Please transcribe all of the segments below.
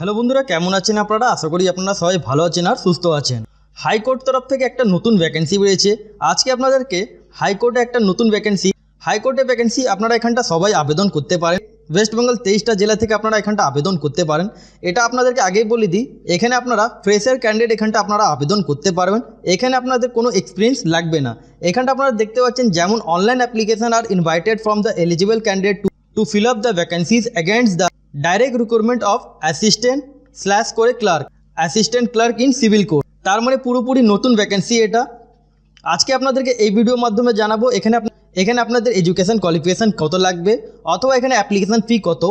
Hello বন্ধুরা, কেমন আছেন আপনারা? আশা করি আপনারা সবাই ভালো আছেন আর সুস্থ আছেন। হাইকোর্ট তরফ থেকে একটা নতুন ভ্যাকেন্সি বেরিয়েছে আজকে আপনাদেরকে হাইকোর্টে একটা নতুন ভ্যাকেন্সি হাইকোর্টে ভ্যাকেন্সি আপনারা এখানটা সবাই আবেদন করতে পারেন। ওয়েস্ট বেঙ্গল তেইশটা জেলা থেকে আপনারা এখানটা আবেদন করতে পারেন। এটা আপনাদেরকে আগেই বলে দিই, এখানে আপনারা ফ্রেশার ক্যান্ডিডেট এখানটা আপনারা আবেদন করতে পারবেন। এখানে আপনাদের কোনো এক্সপিরিয়েন্স লাগবে না। এখানটা আপনারা দেখতে পাচ্ছেন যেমন online application are invited from the eligible candidate to to fill up the vacancies against the direct recruitment of assistant slash করে clerk assistant clerk in civil code তার মানে পুরোপুরি নতুন ভ্যাকেন্সি এটা। আজকে আপনাদেরকে এই ভিডিওর মাধ্যমে জানাব এখানে এখানে আপনাদের এডুকেশন কোয়ালিফিকেশান কত লাগবে অথবা এখানে অ্যাপ্লিকেশান ফি কত।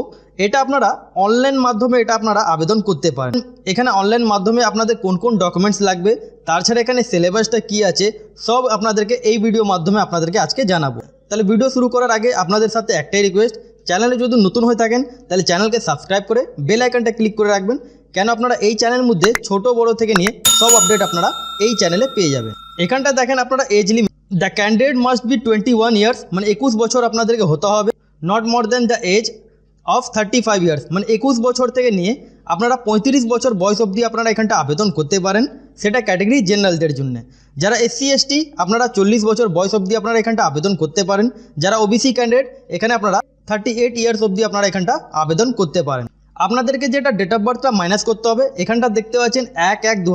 এটা আপনারা অনলাইন মাধ্যমে এটা আপনারা আবেদন করতে পারেন। এখানে অনলাইন মাধ্যমে আপনাদের কোন কোন ডকুমেন্টস লাগবে তাছাড়া এখানে সিলেবাসটা কী আছে, সব আপনাদেরকে এই ভিডিওর মাধ্যমে আপনাদেরকে আজকে জানাব। তাহলে ভিডিও শুরু করার আগে আপনাদের সাথে একটাই রিকোয়েস্ট চ্যানেলে যদি নতুন হয়ে থাকেন, তাহলে চ্যানেলকে সাবস্ক্রাইব করে বেল আইকনটা ক্লিক করে রাখবেন। কেন আপনারা এই চ্যানেলের মধ্যে ছোট, বড় থেকে নিয়ে সব আপডেট আপনারা এই চ্যানেলে পেয়ে যাবেন। এখানটা দেখেন আপনারা age limit the candidate must be twenty one years মানে একুশ বছর আপনাদেরকে হতে হবে। Not more than the age of thirty five years মানে একুশ বছর থেকে নিয়ে আপনারা পঁয়ত্রিশ বছর বয়স অবধি আপনারা এখানটা আবেদন করতে পারেন। সেটা ক্যাটাগরি জেনারেলদের জন্য। যারা এসসি এসটি আপনারা চল্লিশ বছর বয়স অবধি আপনারা এখানটা আবেদন করতে পারেন। যারা ওবিসি ক্যান্ডিডেট এখানে আপনারা থার্টি এইট ইয়ার্স অবধি আপনারা এখানটা আবেদন করতে পারেন। আপনাদেরকে যেটা ডেট অফ বার্থটা মাইনাস করতে হবে, এখানটা দেখতে পাচ্ছেন এক এক দু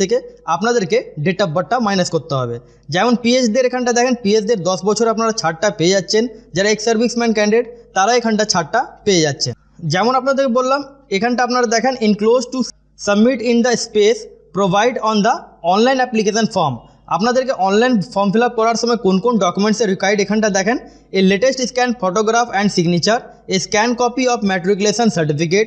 থেকে আপনাদেরকে ডেট অফ বার্থটা মাইনাস করতে হবে। যেমন পিএইচদের এখানটা দেখেন পিএইচদের দশ বছর আপনারা ছাড়টা পেয়ে যাচ্ছেন। যারা এক্স সার্ভিসম্যান ক্যান্ডিডেট তারা এখানটা ছাড়টা পেয়ে যাচ্ছেন। যেমন আপনাদেরকে বললাম, এখানটা আপনারা দেখেন enclose to submit in the space provide on the online application form আপনাদেরকে অনলাইন ফর্ম ফিল করার সময় কোন কোন ডকুমেন্টসের রিকোয়ার্ড এখানটা দেখেন। A latest scan photograph and signature a scan copy of matriculation certificate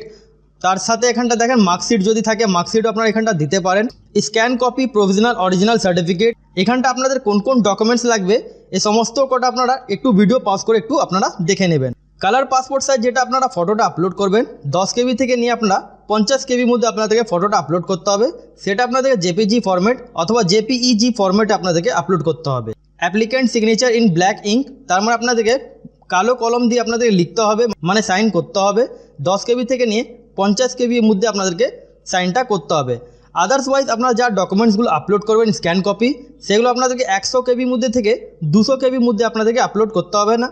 তার সাথে এখানটা দেখেন মার্কশিট যদি থাকে মার্কশিটও আপনারা এখানটা দিতে পারেন। Scan copy provisional original certificate এখানটা আপনাদের কোন কোন ডকুমেন্টস লাগবে, এ সমস্ত কটা আপনারা একটু ভিডিও পাস করে একটু আপনারা দেখে নেবেন। কালার পাসপোর্ট সাইজ যেটা আপনারা ফটোটা আপলোড করবেন, দশ কেবি থেকে নিয়ে আপনারা পঞ্চাশ কেবির মধ্যে আপনাদেরকে ফটোটা আপলোড করতে হবে। সেটা আপনাদেরকে জেপিজি ফরম্যাট অথবা জেপিইজি ফরম্যাটে আপনাদেরকে আপলোড করতে হবে। Applicant signature in black ink তার মানে আপনাদেরকে কালো কলম দিয়ে আপনাদেরকে লিখতে হবে মানে সাইন করতে হবে। দশ কেবি থেকে নিয়ে পঞ্চাশ কেবির মধ্যে আপনাদেরকে সাইনটা করতে হবে। আদার্সওয়াইজ আপনারা যা ডকুমেন্টসগুলো আপলোড করবেন স্ক্যান কপি সেগুলো আপনাদেরকে একশো কেবির মধ্যে থেকে দুশো কেবির মধ্যে আপনাদেরকে আপলোড করতে হবে না।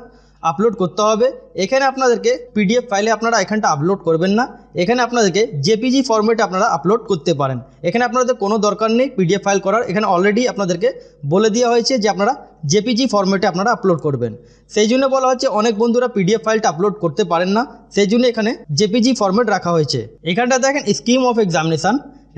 আপলোড করতে হবে। এখানে আপনাদেরকে পিডিএফ ফাইলে আপনারা এখানটা আপলোড করবেন না। এখানে আপনাদেরকে জেপিজি ফরম্যাটে আপনারা আপলোড করতে পারেন। এখানে আপনাদের কোনো দরকার নেই পিডিএফ ফাইল করার। এখানে অলরেডি আপনাদেরকে বলে দেওয়া হয়েছে যে আপনারা জেপিজি ফরম্যাটে আপনারা আপলোড করবেন। সেই জন্য বলা হচ্ছে অনেক বন্ধুরা পিডিএফ ফাইলটা আপলোড করতে পারেন না। সেই জন্য এখানে জেপিজি ফরম্যাট রাখা হয়েছে। এখানটা দেখেন scheme of examination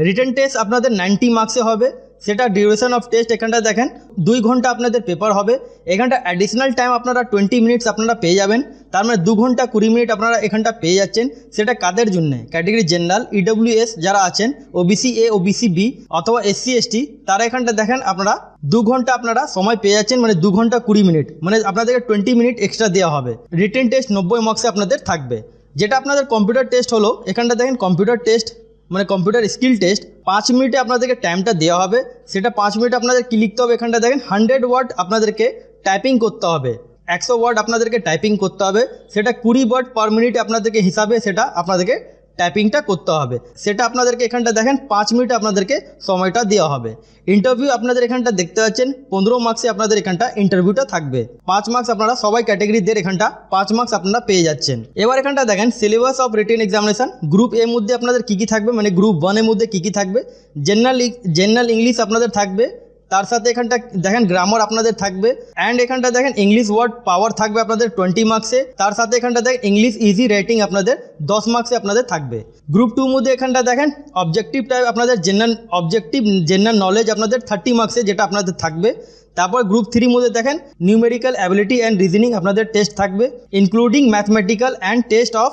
written test আপনাদের নাইনটি মার্কসে হবে। সেটা ডিউরেশন অফ টেস্ট এখানটা দেখেন, দুই ঘণ্টা আপনাদের পেপার হবে। এখানটা অ্যাডিশনাল টাইম আপনারা টোয়েন্টি মিনিটস আপনারা পেয়ে যাবেন। তার মানে দু ঘণ্টা কুড়ি মিনিট আপনারা এখানটা পেয়ে যাচ্ছেন। সেটা কাদের জন্য? ক্যাটেগরি জেনারেল ইডব্লিউএস যারা আছেন ওবিসি এ ওবিসি বি অথবা এসসি এসটি তারা এখানটা দেখেন আপনারা দু ঘণ্টা আপনারা সময় পেয়ে যাচ্ছেন মানে দু ঘণ্টা কুড়ি মিনিট মানে আপনাদেরকে টোয়েন্টি মিনিট এক্সট্রা দেওয়া হবে। রিটেন টেস্ট নব্বই মার্কসে আপনাদের থাকবে। যেটা আপনাদের কম্পিউটার টেস্ট হলো, এখানটা দেখেন কম্পিউটার টেস্ট মানে কম্পিউটার স্কিল টেস্ট পাঁচ মিনিটে আপনাদেরকে টাইমটা দেওয়া হবে। সেটা পাঁচ মিনিটে আপনাদের কি লিখতে হবে এখানটা দেখেন হান্ড্রেড ওয়ার্ড আপনাদেরকে টাইপিং করতে হবে। একশো ওয়ার্ড আপনাদেরকে টাইপিং করতে হবে। সেটা কুড়ি ওয়ার্ড পার মিনিটে আপনাদেরকে হিসাবে সেটা আপনাদেরকে টাইপিংটা করতে হবে। সেটা আপনাদেরকে এখানটা দেখেন, পাঁচ মিনিট আপনাদেরকে সময়টা দেওয়া হবে। ইন্টারভিউ আপনাদের এখানটা দেখতে পাচ্ছেন, পনেরো মার্কসে আপনাদের এখানটা ইন্টারভিউটা থাকবে। পাঁচ মার্কস আপনারা সবাই ক্যাটেগরিদের এখানটা পাঁচ মার্কস আপনারা পেয়ে যাচ্ছেন। এবার এখানটা দেখেন syllabus of written examination group এর মধ্যে আপনাদের কী কী থাকবে? মানে গ্রুপ ওয়ানের মধ্যে কী কী থাকবে? জেনারেল জেনারেল ইংলিশ আপনাদের থাকবে। তার সাথে এখানটা দেখেন গ্রামার আপনাদের থাকবে অ্যান্ড এখানটা দেখেন ইংলিশ ওয়ার্ড পাওয়ার থাকবে আপনাদের টোয়েন্টি মার্কসে তার সাথে এখানটা দেখেন ইংলিশ ইজি রেটিং আপনাদের দশ মার্কসে আপনাদের থাকবে। গ্রুপ টু মধ্যে এখানটা দেখেন অবজেক্টিভ টাইপ আপনাদের জেনারেল অবজেক্টিভ জেনারেল নলেজ আপনাদের থার্টি মার্কসে যেটা আপনাদের থাকবে। তারপর গ্রুপ থ্রির মধ্যে দেখেন নিউমেরিক্যাল অ্যাবিলিটি অ্যান্ড রিজনিং আপনাদের টেস্ট থাকবে including mathematical and test of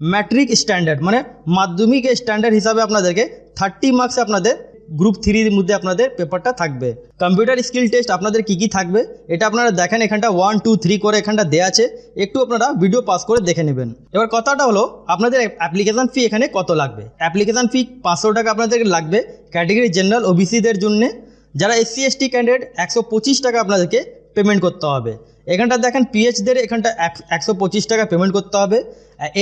matric standard মানে মাধ্যমিক স্ট্যান্ডার্ড হিসাবে আপনাদেরকে থার্টি মার্কসে আপনাদের গ্রুপ থ্রির মধ্যে আপনাদের পেপারটা থাকবে। কম্পিউটার স্কিল টেস্ট আপনাদের কী কী থাকবে, এটা আপনারা দেখেন, এখানটা ওয়ান টু থ্রি করে এখানটা দেওয়া আছে। একটু আপনারা ভিডিও পাস করে দেখে নেবেন। এবার কথাটা হলো, আপনাদের অ্যাপ্লিকেশন ফি এখানে কত লাগবে? অ্যাপ্লিকেশন ফি পাঁচশো টাকা আপনাদের লাগবে ক্যাটেগরি জেনারেল ওবিসিদের জন্যে। যারা এসসি এসটি ক্যান্ডিডেট একশো পঁচিশ টাকা আপনাদেরকে পেমেন্ট করতে হবে। এখানটা দেখেন পিএইচদের এখানটা একশো পঁচিশ টাকা পেমেন্ট করতে হবে।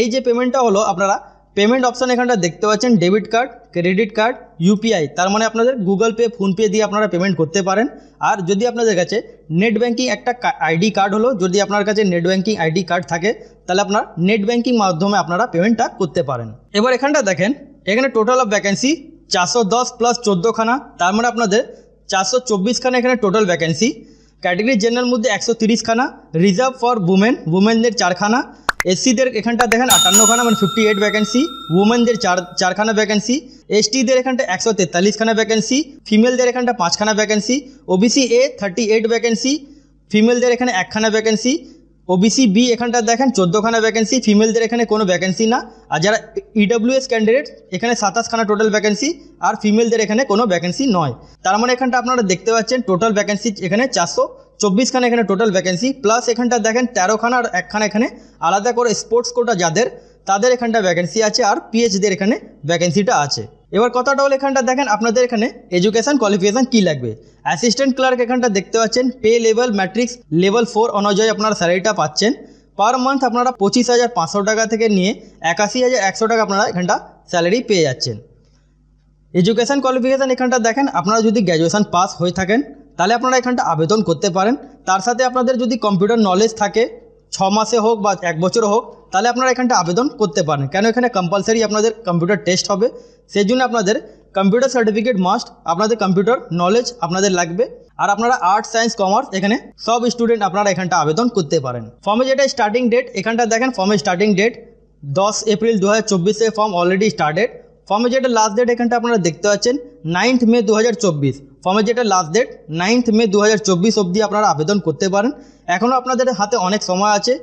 এই যে পেমেন্টটা হলো, আপনারা পেমেন্ট অপশন এখানটা দেখতে পাচ্ছেন, debit card, credit card UPI তার মানে আপনাদের গুগল পে, ফোনপে দিয়ে আপনারা পেমেন্ট করতে পারেন। আর যদি আপনাদের কাছে নেট ব্যাঙ্কিং একটা আইডি কার্ড হলো, যদি আপনার কাছে নেট ব্যাঙ্কিং আইডি কার্ড থাকে, তাহলে আপনার নেট ব্যাঙ্কিং মাধ্যমে আপনারা পেমেন্টটা করতে পারেন। এবার এখানটা দেখেন, এখানে টোটাল অফ ভ্যাকেন্সি চারশো দশ প্লাস চোদ্দোখানা তার মানে আপনাদের চারশো চব্বিশখানা এখানে টোটাল ভ্যাকেন্সি। ক্যাটেগরি জেনারেল মধ্যে একশো তিরিশখানা রিজার্ভ ফর উমেন, উমেনদের চারখানা এসসিদের এখানটা দেখেন আটান্নখানা মানে ফিফটি এইট ভ্যাকেন্সি উমেনদের চার, চারখানা ভ্যাকেন্সি এসটিদের এখানটা একশো তেতাল্লিশখানা ভ্যাকেন্সি ফিমেলদের এখানটা পাঁচখানা ভ্যাকেন্সি ওবিসি এ থার্টি এইট ভ্যাকেন্সি ফিমেলদের এখানে একখানা ভ্যাকেন্সি ওবিসি বি এখানটা দেখেন, চোদ্দোখানা ভ্যাকেন্সি ফিমেলদের এখানে কোনো ভ্যাকেন্সি না। আর যারা ইডব্লিউএস ক্যান্ডিডেট এখানে সাতাশখানা টোটাল ভ্যাকেন্সি আর ফিমেলদের এখানে কোনো ভ্যাকেন্সি নয়। তার মানে এখানটা আপনারা দেখতে পাচ্ছেন টোটাল ভ্যাকেন্সি এখানে চারশো, চব্বিশখানা এখানে টোটাল ভ্যাকেন্সি প্লাস এখানটা দেখেন তেরোখানা আর একখানা এখানে আলাদা করে স্পোর্টস কোটা যাদের। তাদের এখানটা ভ্যাকেন্সি আছে আর পিএইচদের এখানে ভ্যাকেন্সিটা আছে। এবার কথাটা হলো এখানটা দেখেন, আপনাদের এখানে এডুকেশন কোয়ালিফিকেশান কী লাগবে? অ্যাসিস্ট্যান্ট ক্লার্ক এখানটা দেখতে পাচ্ছেন pay level matrix level four অনুযায়ী আপনারা স্যালারিটা পাচ্ছেন। পার মান্থ আপনারা পঁচিশ হাজার পাঁচশো টাকা থেকে নিয়ে একাশি হাজার একশো টাকা আপনারা এখানটা স্যালারি পেয়ে যাচ্ছেন। এডুকেশান কোয়ালিফিকেশান এখানটা দেখেন, আপনারা যদি গ্র্যাজুয়েশন পাস হয়ে থাকেন, তাহলে আপনারা এখানটা আবেদন করতে পারেন। তার সাথে আপনাদের যদি কম্পিউটার নলেজ থাকে ছ মাসে হোক বা এক বছর হোক, তাহলে আপনারা এখানটা আবেদন করতে পারেন। কেন এখানে কম্পালসারি আপনাদের কম্পিউটার টেস্ট হবে? সেই জন্য আপনাদের কম্পিউটার সার্টিফিকেট মাস্ট আপনাদের কম্পিউটার নলেজ আপনাদের লাগবে। আর আপনারা আর্টস সায়েন্স কমার্স এখানে সব স্টুডেন্ট আপনারা এখানটা আবেদন করতে পারেন। ফর্মে যেটা স্টার্টিং ডেট এখানটা দেখেন ফর্মের স্টার্টিং ডেট দশ এপ্রিল দু হাজার চব্বিশে ফর্ম অলরেডি স্টার্টেড ফর্মে যেটা লাস্ট ডেট এখানটা আপনারা দেখতে পাচ্ছেন নাইন্থ মে দু হাজার চব্বিশ। ফর্মের যেটা লাস্ট ডেট নাইন্থ মে দু হাজার চব্বিশ অবধি আপনারা আবেদন করতে পারেন। এখনও আপনাদের হাতে অনেক সময় আছে।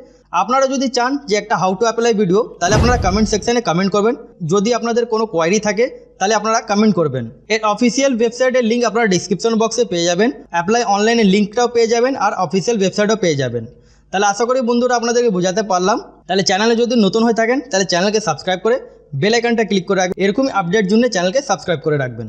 আপনারা যদি চান যে একটা হাউ টু অ্যাপ্লাই ভিডিও তাহলে আপনারা কমেন্ট সেকশানে কমেন্ট করবেন। যদি আপনাদের কোনো কোয়ারি থাকে, তাহলে আপনারা কমেন্ট করবেন। এর অফিসিয়াল ওয়েবসাইটের লিঙ্ক আপনারা ডিসক্রিপশন বক্সে পেয়ে যাবেন। অ্যাপ্লাই অনলাইনের লিঙ্কটাও পেয়ে যাবেন আর অফিসিয়াল ওয়েবসাইটও পেয়ে যাবেন। তাহলে আশা করি বন্ধুরা আপনাদেরকে বোঝাতে পারলাম। তাহলে চ্যানেলে যদি নতুন হয়ে থাকেন, তাহলে চ্যানেলকে সাবস্ক্রাইব করে বেল আইকনটা ক্লিক করে রাখবেন। এরকমই আপডেট জন্য চ্যানেলকে সাবস্ক্রাইব করে রাখবেন।